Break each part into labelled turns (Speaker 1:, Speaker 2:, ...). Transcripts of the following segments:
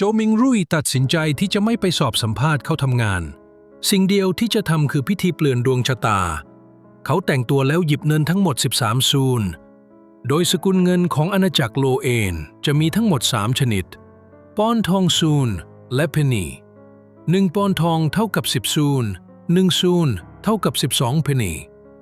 Speaker 1: โจมิงรุ่ยตัดสินใจที่จะไม่ไปสอบสัมภาษณ์เข้าทำงาน สิ่งเดียวที่จะทำคือพิธีเปลี่ยนดวงชะตา เขาแต่งตัวแล้วหยิบเงินทั้งหมด 13 ซูน โดยสกุลเงินของอาณาจักรโลเอนจะมีทั้งหมด 3 ชนิด ปอนทองซูนและเพนนีหนึ่งปอนทองเท่ากับ 10 ซูนหนึ่งซูนเท่ากับ 12 เพนนี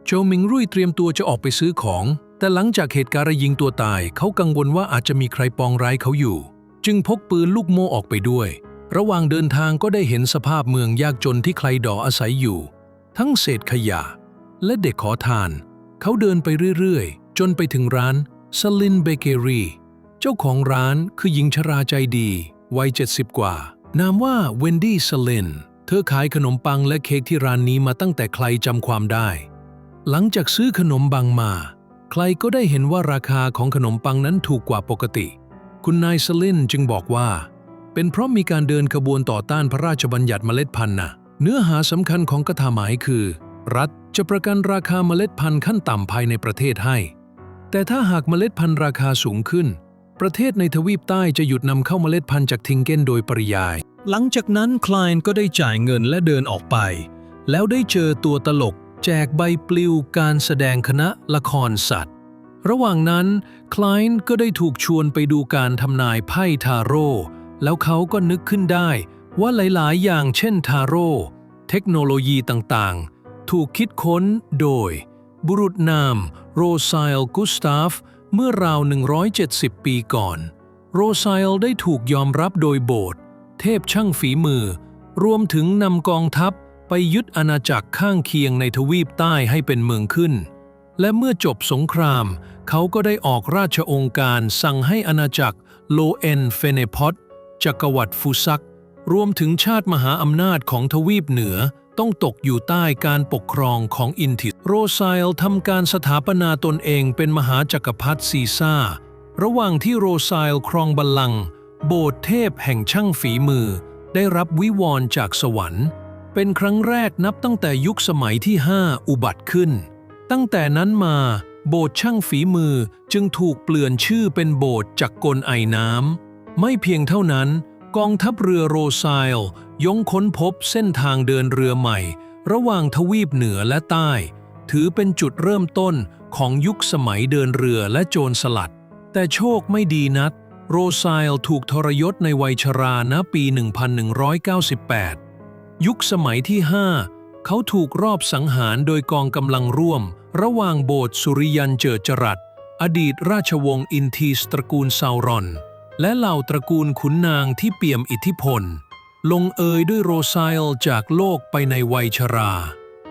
Speaker 1: โจมิงรุ่ยเตรียมตัวจะออกไปซื้อของ แต่หลังจากเหตุการณ์ยิงตัวตาย เขากังวลว่าอาจจะมีใครปองร้ายเขาอยู่ จึงพกปืนลูกโม่ออกไปด้วย ระหว่างเดินทางก็ได้เห็นสภาพเมืองยากจนที่ใครดออาศัยอยู่ ทั้งเศษขยะ และเด็กขอทาน เขาเดินไปเรื่อยๆ จนไปถึงร้านสลินเบเกอรี่เจ้าของร้านคือหญิงชราใจดี วัย 70 กว่า นามว่าเวนดี้สลินเธอขายขนมปังและเค้กที่ร้านนี้มาตั้งแต่ใครจำความได้ หลังจากซื้อขนมบังมา ใครก็ได้เห็นว่าราคาของขนมปังนั้นถูกกว่าปกติ คุณนายสลินจึงบอกว่า เป็นเพราะมีการเดินขบวนต่อต้านพระราชบัญญัติเมล็ดพันธุ์นะเนื้อหาสำคัญของกถาหมายคือ รัฐจะประกันราคาเมล็ดพันธุ์ขั้นต่ำภายในประเทศให้ แต่ถ้าหากเมล็ดพันธุ์ราคาสูงขึ้น ประเทศในทวีปใต้จะหยุดนำเข้าเมล็ดพันธุ์จากทิงเก้นโดยปริยาย หลังจากนั้นคลายนก็ได้จ่ายเงินและเดินออกไป แล้วได้เจอตัวตลก แจกใบปลิวการแสดงคณะละครสัตว์ ระหว่างนั้นคลายนก็ได้ถูกชวนไปดูการทำนายไพ่ทาโร่แล้วเขาก็นึกขึ้นได้ว่าหลาย ๆ อย่างเช่นทาโร่เทคโนโลยีต่าง ๆ ถูกคิดค้นโดย บุรุษนามโรไซล์กุสตาฟเมื่อราว 170 ปีก่อน โรไซล์ได้ถูกยอมรับโดยโบสถ์เทพช่างฝีมือ รวมถึงนำกองทัพไปยึดอาณาจักรข้างเคียงในทวีปใต้ให้เป็นเมืองขึ้น และเมื่อจบสงคราม เขาก็ได้ออกราชองค์การสั่งให้อาณาจักรโลเอนเฟเนพอตจักรวรรดิฟูซัก รวมถึงชาติมหาอำนาจของทวีปเหนือต้องตกอยู่ใต้การปกครองของอินทิสโรไซลทำการสถาปนาตนเองเป็นมหาจักรพรรดิซีซ่า ระหว่างที่โรไซลครองบัลลังก์โบสถ์เทพแห่งช่างฝีมือ ได้รับวิวรณ์จากสวรรค์ เป็นครั้งแรกนับตั้งแต่ยุคสมัยที่ 5 อุบัติขึ้น ตั้งแต่นั้นมาโบสถ์ช่างฝีมือจึงถูกเปลี่ยนชื่อเป็นโบสถ์จักรกลไอน้ำ ไม่เพียงเท่านั้น กองทัพเรือโรไซลยงค้นพบเส้นทางเดินเรือใหม่ ระหว่างทวีปเหนือและใต้ ถือเป็นจุดเริ่มต้นของยุคสมัยเดินเรือและโจรสลัด แต่โชคไม่ดีนัก โรไซลถูกทรยศในวัยชราณปี 1198 ยุคสมัยที่ 5 เขาถูกรอบสังหารโดยกองกำลังร่วม ระหว่างโบสถ์สุริยันเจิดจรัส อดีตราชวงศ์อินทีสตระกูลซาวรอน และเหล่าตระกูลขุนนางที่เปี่ยมอิทธิพล ลงเอยด้วยโรไซลจากโลกไปในวัยชรา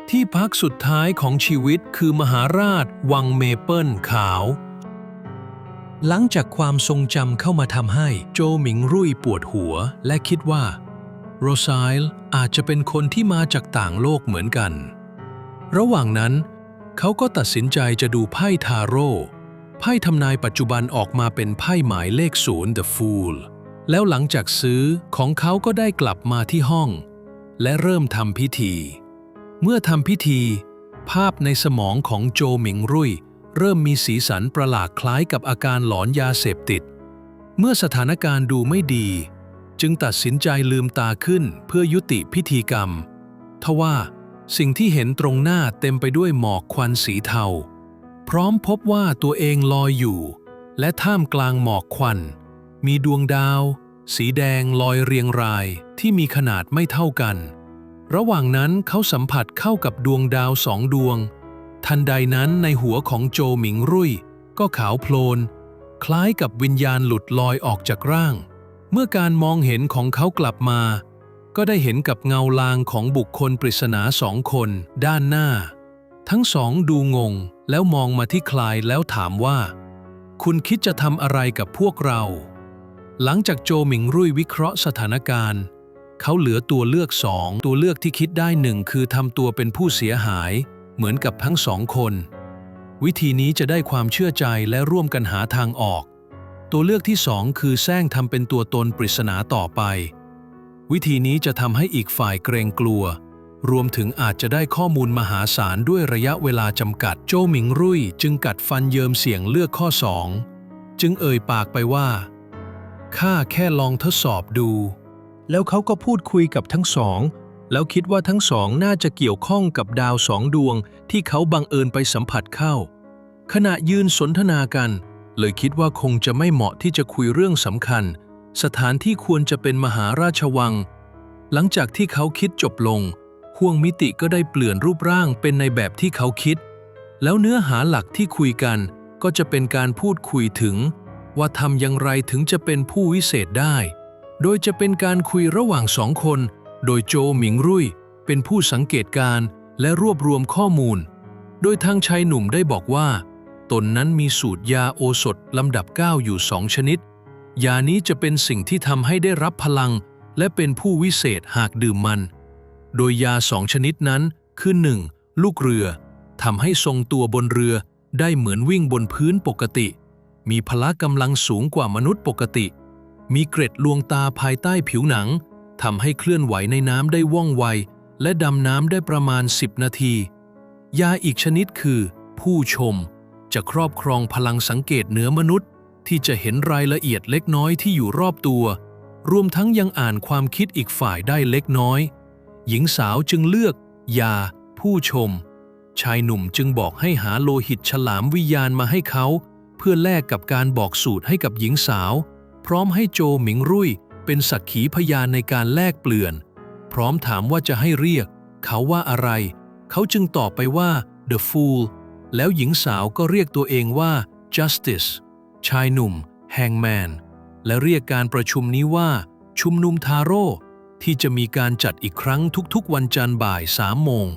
Speaker 1: ที่พักสุดท้ายของชีวิตคือมหาราชวังเมเปิลขาว หลังจากความทรงจำเข้ามาทำให้โจหมิงรุ่ยปวดหัวและคิดว่าโรไซล์อาจจะเป็นคนที่มาจากต่างโลกเหมือนกัน ระหว่างนั้น เขาก็ตัดสินใจจะดูไพ่ทาโร่ ไพ่ทำนายปัจจุบันออกมาเป็นไพ่หมายเลขศูนย์ The Fool แล้วหลังจากซื้อของเขาก็ได้กลับมาที่ห้อง และเริ่มทำพิธี เมื่อทำพิธี ภาพในสมองของโจหมิงรุ่ยเริ่มมีสีสันประหลาดคล้ายกับอาการหลอนยาเสพติด เมื่อสถานการณ์ดูไม่ดี จึงตัดสินใจลืมตาขึ้นเพื่อยุติพิธีกรรมทว่า สิ่งที่เห็นตรงหน้าเต็มไปด้วยหมอกควันสีเทา พร้อมพบว่าตัวเองลอยอยู่ และท่ามกลางหมอกควัน มีดวงดาว สีแดงลอยเรียงรายที่มีขนาดไม่เท่ากัน ระหว่างนั้นเขาสัมผัสเข้ากับดวงดาวสองดวง ทันใดนั้นในหัวของโจหมิงรุ่ย ก็ขาวโพลน คล้ายกับวิญญาณหลุดลอยออกจากร่าง เมื่อการมองเห็นของเขากลับมา ก็ได้เห็นกับเงาลางของบุคคลปริศนาสองคนด้านหน้า ทั้งสองดูงงแล้วมองมาที่คลายแล้วถามว่า คุณคิดจะทำอะไรกับพวกเรา หลังจากโจหมิงรุ่ยวิเคราะห์สถานการณ์ เขาเหลือตัวเลือกสองตัวเลือกที่คิดได้หนึ่งคือทำตัวเป็นผู้เสียหาย เหมือนกับทั้งสองคน วิธีนี้จะได้ความเชื่อใจและร่วมกันหาทางออก ตัวเลือกที่สองคือแซงทำเป็นตัวตนปริศนาต่อไป วิธีนี้จะทำให้อีกฝ่ายเกรงกลัว รวมถึงอาจจะได้ข้อมูลมหาศาลด้วยระยะเวลาจำกัด โจหมิงรุ่ยจึงกัดฟันเยิมเสียงเลือกข้อสองจึงเอ่ยปากไปว่า ข้าแค่ลองทดสอบดู แล้วเขาก็พูดคุยกับทั้งสอง แล้วคิดว่าทั้งสองน่าจะเกี่ยวข้องกับดาวสองดวงที่เขาบังเอิญไปสัมผัสเข้า ขณะยืนสนทนากัน เลยคิดว่าคงจะไม่เหมาะที่จะคุยเรื่องสำคัญ สถานที่ควรจะเป็นมหาราชวัง หลังจากที่เขาคิดจบลง ห่วงมิติก็ได้เปลี่ยนรูปร่างเป็นในแบบที่เขาคิด แล้วเนื้อหาหลักที่คุยกันก็จะเป็นการพูดคุยถึง ว่าทำอย่างไรถึงจะเป็นผู้วิเศษได้ โดยจะเป็นการคุยระหว่างสองคน โดยโจหมิงรุ่ยเป็นผู้สังเกตการณ์และรวบรวมข้อมูล โดยทางชายหนุ่มได้บอกว่า ตนนั้นมีสูตรยาโอสถลำดับ 9 อยู่สองชนิด ยานี้จะเป็นสิ่งที่ทำให้ได้รับพลัง และเป็นผู้วิเศษหากดื่มมัน โดยยาสองชนิดนั้นคือ 1. ลูกเรือทำให้ทรงตัวบนเรือได้เหมือนวิ่งบนพื้นปกติ มีพละกำลังสูงกว่ามนุษย์ปกติ มีเกร็ดลวงตาภายใต้ผิวหนังทำให้เคลื่อนไหวในน้ำได้ว่องไว และดำน้ำได้ประมาณ 10 นาที ยาอีกชนิดคือ ผู้ชม จะครอบครองพลังสังเกตเหนือมนุษย์ ที่จะเห็นรายละเอียดเล็กน้อยที่อยู่รอบตัว รวมทั้งยังอ่านความคิดอีกฝ่ายได้เล็กน้อย หญิงสาวจึงเลือกยา ผู้ชม ชายหนุ่มจึงบอกให้หาโลหิตฉลามวิญญาณมาให้เขา เพื่อแลกกับการบอกสูตรให้กับหญิงสาว พร้อมให้โจหมิงรุ่ยเป็นสักขีพยานในการแลกเปลี่ยน พร้อมถามว่าจะให้เรียก เขาว่าอะไร เขาจึงตอบไปว่า the fool แล้วหญิงสาวก็เรียกตัวเองว่า justice ชายหนุ่ม แฮงแมน และเรียกการประชุมนี้ว่า ชุมนุมทาโร่ที่จะมีการจัดอีกครั้งทุกๆ วันจันทร์บ่ายสามโมง